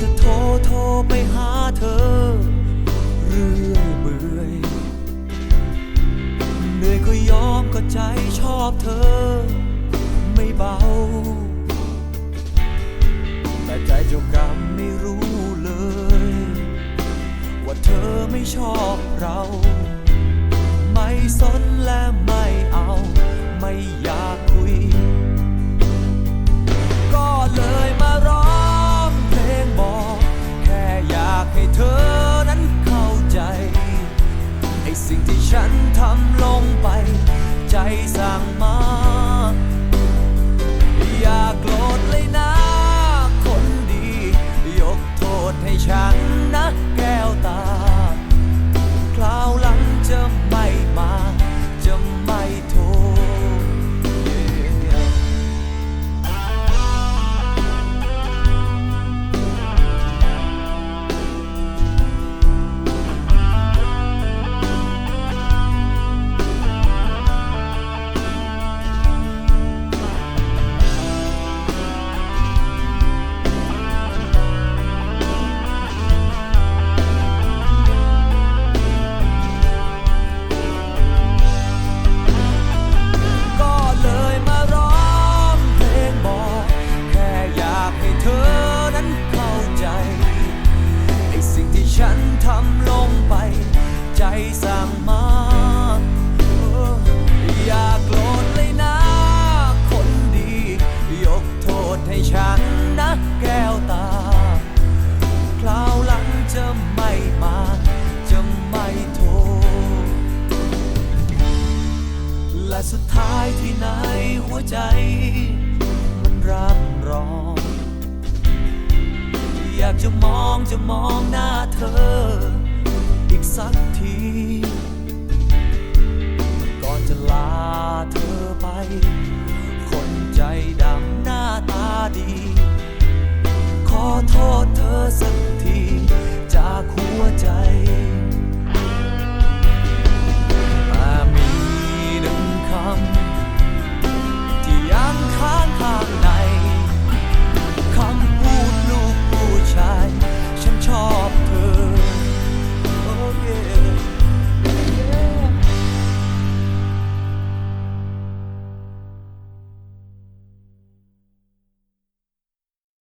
ที่เฝ้าจะโทรโทรไปหาเธอ เรื่อยเบื่อยเหนื่อยก็ยอมก็ใจชอบเธอ ไม่เบา แต่ใจเจ้ากรรมไม่รู้เลย ว่าเธอไม่ชอบเรา ไม่สนและไม่เอาไม่ สิ่งที่ฉันทำลงไป ใจสั่งมา ทำลงไป ใจสั่งมา อย่าโกรธเลยนะ คนดี ยกโทษให้ฉันนะแก้วตา คราวหลังจะไม่มา จะไม่โทษ และสุดท้ายที่ไหนหัวใจ มันร่ำร้องากจะมองจะมองหน้าเธอ อีกสักที ก่อนจะลาเธอไป คนใจดำหน้าตาดี ขอโทษเธอสักที จากหัวใจ